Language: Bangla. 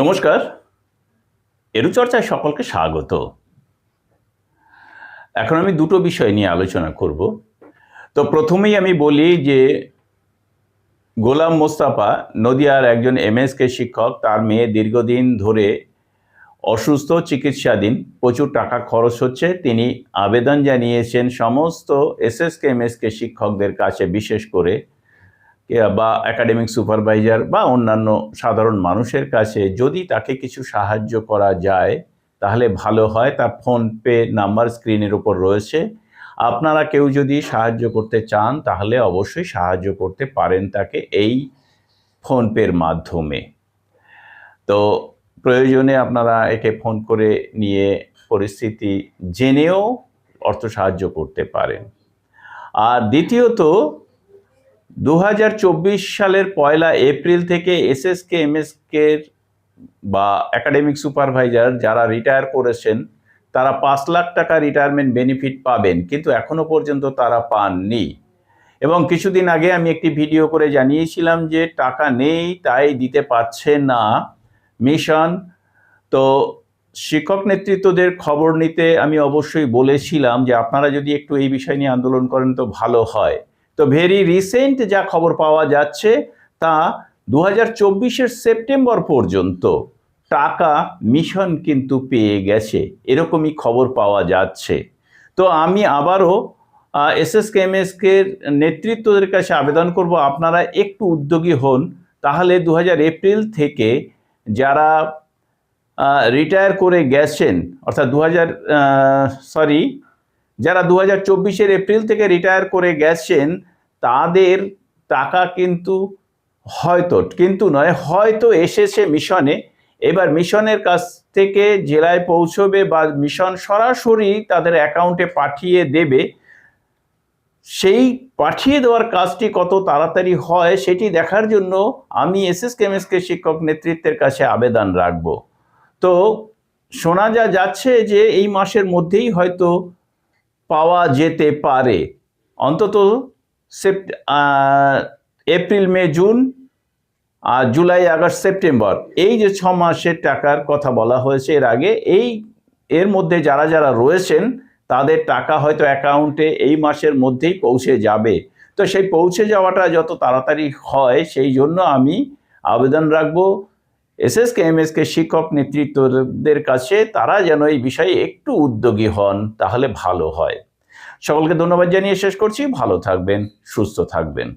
নমস্কার। এরু চর্চায় সকলকে স্বাগত। এখন আমি দুটো বিষয় নিয়ে আলোচনা করব। তো প্রথমেই আমি বলি যে, গোলাম মোস্তাফা, নদিয়ার একজন এমএসকে শিক্ষক, তার মেয়ে দীর্ঘদিন ধরে অসুস্থ, চিকিৎসাধীন, প্রচুর টাকা খরচ হচ্ছে। তিনি আবেদন জানিয়েছেন, সমস্ত এসএসকে, এমএসকে শিক্ষকদের কাছে বিশেষ করে বা একাডেমিক সুপারভাইজার বা অন্যান্য সাধারণ মানুষের কাছে যদি তাকে কিছু সাহায্য করা যায়, তাহলে ভালো হয়। তার ফোনপে নাম্বার স্ক্রিনের উপর রয়েছে। আপনারা কেউ যদি সাহায্য করতে চান, তাহলে অবশ্যই সাহায্য করতে পারেন তাকে এই ফোনপের মাধ্যমে। তো প্রয়োজনে আপনারা একে ফোন করে নিয়ে পরিস্থিতি জেনেও অর্থ সাহায্য করতে পারেন। আর দ্বিতীয়ত দু হাজার চব্বিশ সালের পয়লা এপ্রিল থেকে এসএসকে, এমএসকে বা একাডেমিক সুপারভাইজার যারা রিটায়ার করেছেন, তারা পাঁচ লাখ টাকা রিটায়ারমেন্ট বেনিফিট পাবেন, কিন্তু এখনও পর্যন্ত তারা পাননি। এবং কিছুদিন আগে আমি একটি ভিডিও করে জানিয়েছিলাম যে টাকা নেই, তাই দিতে পারছে না মিশন। তো শিক্ষক নেতৃত্বদের খবর নিতে আমি অবশ্যই বলেছিলাম যে আপনারা যদি একটু এই বিষয় নিয়ে আন্দোলন করেন তো ভালো হয়। তো ভেরি রিসেন্ট যা খবর পাওয়া যাচ্ছে তা দু হাজার সেপ্টেম্বর পর্যন্ত টাকা মিশন কিন্তু পেয়ে গেছে, এরকমই খবর পাওয়া যাচ্ছে। তো আমি আবারও এসএসকেএমএসকে নেতৃত্বদের কাছে আবেদন করব, আপনারা একটু উদ্যোগী হন, তাহলে দু হাজার এপ্রিল থেকে যারা রিটায়ার করে গেছেন, অর্থাৎ দু হাজার সরি যারা দু হাজার চব্বিশের এপ্রিল থেকে রিটায়ার করে গেছেন, তাদের টাকা কিন্তু হয়তো, কিন্তু নয়, হয়তো এসেছে মিশনে। এবার মিশনের কাছ থেকে জেলায় পৌঁছবে বা মিশন সরাসরি তাদের অ্যাকাউন্টে পাঠিয়ে দেবে। সেই পাঠিয়ে দেওয়ার কাজটি কত তাড়াতাড়ি হয় সেটি দেখার জন্য আমি এস এস কেমএসকে শিক্ষক নেতৃত্বের কাছে আবেদন রাখব। তো শোনা যা যাচ্ছে যে এই মাসের মধ্যেই হয়তো পাওয়া যেতে পারে। অন্তত সেপ্ট এপ্রিল, মে, জুন আর জুলাই, আগস্ট, সেপ্টেম্বর এই যে ছ মাসের টাকার কথা বলা হয়েছে এর আগে, এই এর মধ্যে যারা যারা রয়েছেন তাদের টাকা হয়তো অ্যাকাউন্টে এই মাসের মধ্যেই পৌঁছে যাবে। তো সেই পৌঁছে যাওয়াটা যত তাড়াতাড়ি হয় সেই জন্য আমি আবেদন রাখব। এসএসকে কে শিক্ষক নেতৃত্বদের কাছে তারা যেন এই বিষয়ে একটু উদ্যোগী হন, তাহলে ভালো হয়। সকলকে ধন্যবাদ জানিয়ে শেষ করছি। ভালো থাকবেন, সুস্থ থাকবেন।